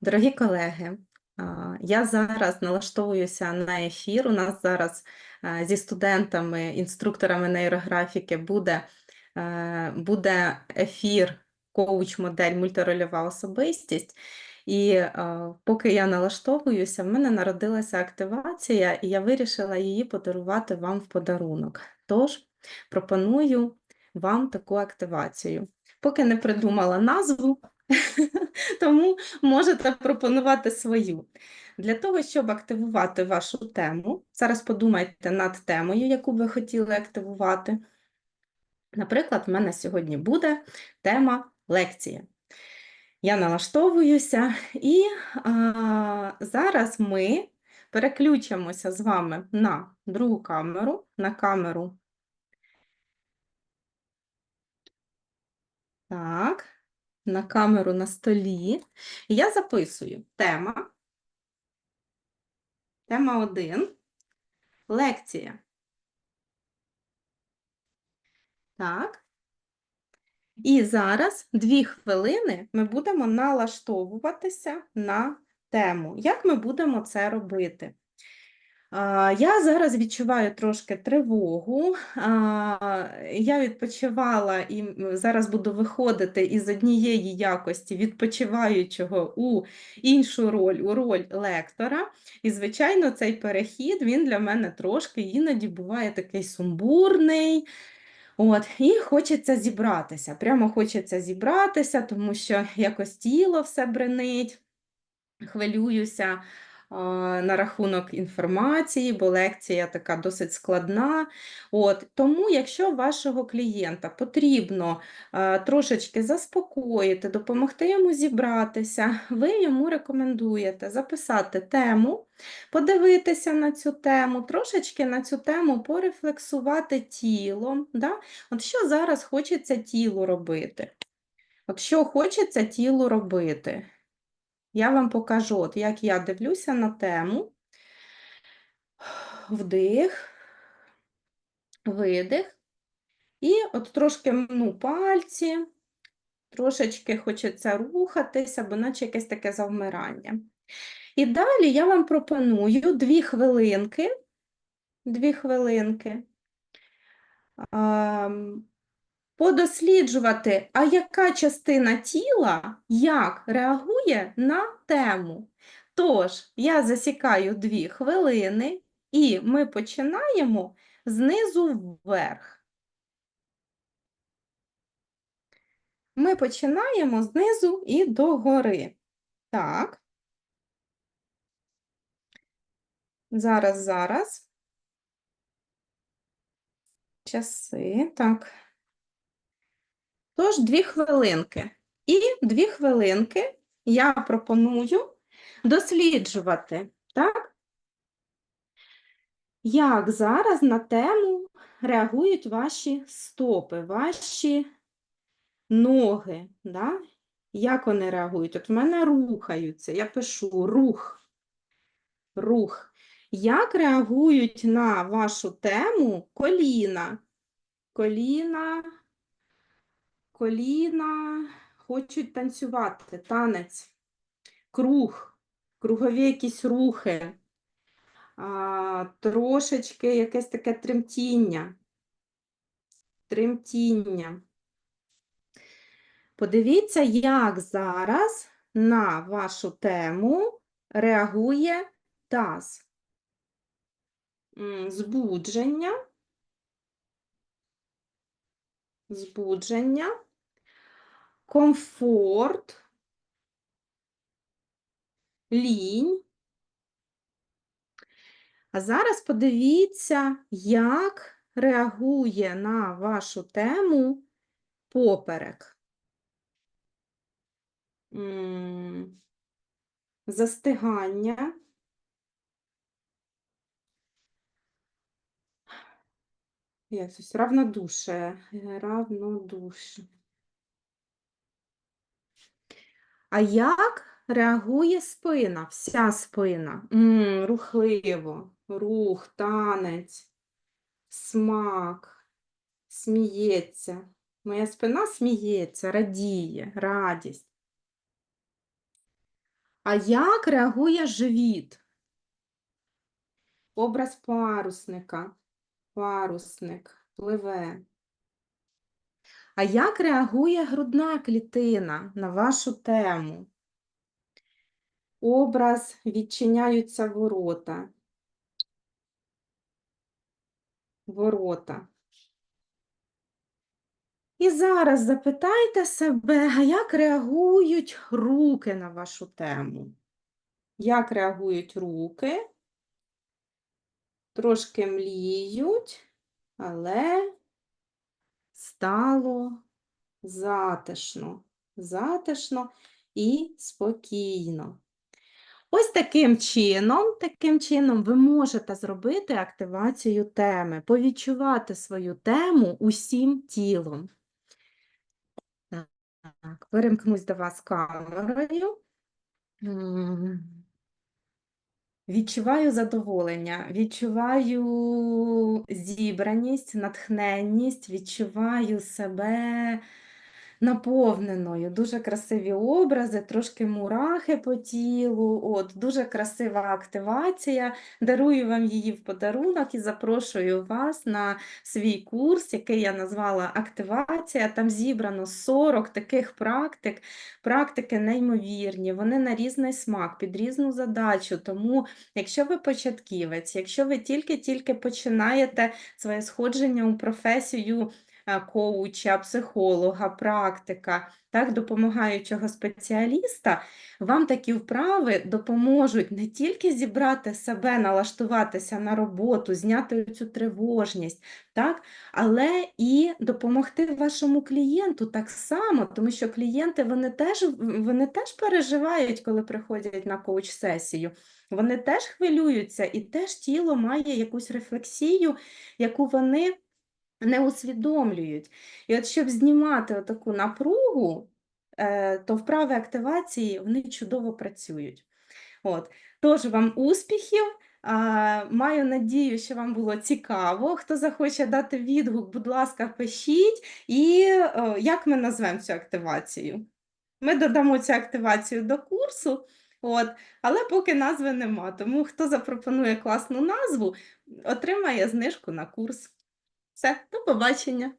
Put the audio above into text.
Дорогі колеги, я зараз налаштовуюся на ефір. У нас зараз зі студентами, інструкторами нейрографіки буде, буде ефір коуч-модель мультирольова особистість. І поки я налаштовуюся, в мене народилася активація, і я вирішила її подарувати вам в подарунок. Тож пропоную вам таку активацію. Поки не придумала назву, тому можете пропонувати свою. Для того, щоб активувати вашу тему, зараз подумайте над темою, яку ви хотіли активувати. Наприклад, в мене сьогодні буде тема лекція. Я налаштовуюся, і а, зараз ми переключимося з вами на другу камеру, на камеру. Так, на камеру на столі. Я записую тема. Тема 1. Лекція. Так. І зараз дві хвилини ми будемо налаштовуватися на тему. Як ми будемо це робити? Я зараз відчуваю трошки тривогу. Я відпочивала і зараз буду виходити із однієї якості відпочиваючого у іншу роль, у роль лектора. І, звичайно, цей перехід він для мене трошки іноді буває такий сумбурний. От, і хочеться зібратися. Прямо хочеться зібратися, тому що якось тіло все бренить, хвилююся на рахунок інформації, бо лекція така досить складна. От, тому, якщо вашого клієнта потрібно трошечки заспокоїти, допомогти йому зібратися, ви йому рекомендуєте записати тему, подивитися на цю тему, трошечки на цю тему порефлексувати тілом. Да? От що зараз хочеться тілу робити? От що хочеться тілу робити? Я вам покажу, от як я дивлюся на тему. Вдих, видих. І от трошки мну пальці, трошечки хочеться рухатися, бо наче якесь таке завмирання. І далі я вам пропоную дві хвилинки, дві хвилинки подосліджувати, а яка частина тіла як реагує на тему. Тож, я засікаю дві хвилини, і ми починаємо знизу вверх. Ми починаємо знизу і догори. Так. Зараз, зараз. Часи, так. Тож, дві хвилинки. І дві хвилинки я пропоную досліджувати, так? Як зараз на тему реагують ваші стопи, ваші ноги, да? Як вони реагують? От в мене рухаються, я пишу рух, рух. Як реагують на вашу тему коліна? Коліна, коліна хочуть танцювати, танець, круг, кругові якісь рухи, а, трошечки якесь таке тремтіння, тремтіння. Подивіться, як зараз на вашу тему реагує таз. Збудження, збудження, комфорт, лінь. А зараз подивіться, як реагує на вашу тему поперек. Застигання. Як це? Равнодушие. Равнодушие. А як реагує спина, вся спина? М, рухливо, рух, танець, смак, сміється. Моя спина сміється, радіє, радість. А як реагує живіт? Образ парусника. Парусник пливе. А як реагує грудна клітина на вашу тему? Образ відчиняються ворота. Ворота. І зараз запитайте себе, а як реагують руки на вашу тему? Як реагують руки? Трошки мліють, але стало затишно, затишно і спокійно. Ось таким чином, таким чином ви можете зробити активацію теми, повідчувати свою тему усім тілом. Так, перемкнусь до вас камерою. Відчуваю задоволення, відчуваю зібраність, натхненність, відчуваю себе наповненою. Дуже красиві образи, трошки мурахи по тілу. От, дуже красива активація. Дарую вам її в подарунок і запрошую вас на свій курс, який я назвала Активація. Там зібрано 40 таких практик. Практики неймовірні, вони на різний смак, під різну задачу. Тому, якщо ви початківець, якщо ви тільки-тільки починаєте своє сходження у професію коуча, психолога, практика, так, допомагаючого спеціаліста, вам такі вправи допоможуть не тільки зібрати себе, налаштуватися на роботу, зняти цю тривожність, так, але і допомогти вашому клієнту так само, тому що клієнти вони теж, вони теж переживають, коли приходять на коуч-сесію. Вони теж хвилюються, і теж тіло має якусь рефлексію, яку вони не усвідомлюють. І от щоб знімати таку напругу, е, то вправи активації вони чудово працюють. От. Тож вам успіхів. Маю надію, що вам було цікаво. Хто захоче дати відгук, будь ласка, пишіть. І е, як ми назвемо цю активацію? Ми додамо цю активацію до курсу, от, але поки назви нема. Тому хто запропонує класну назву, отримає знижку на курс. Все, до побачення!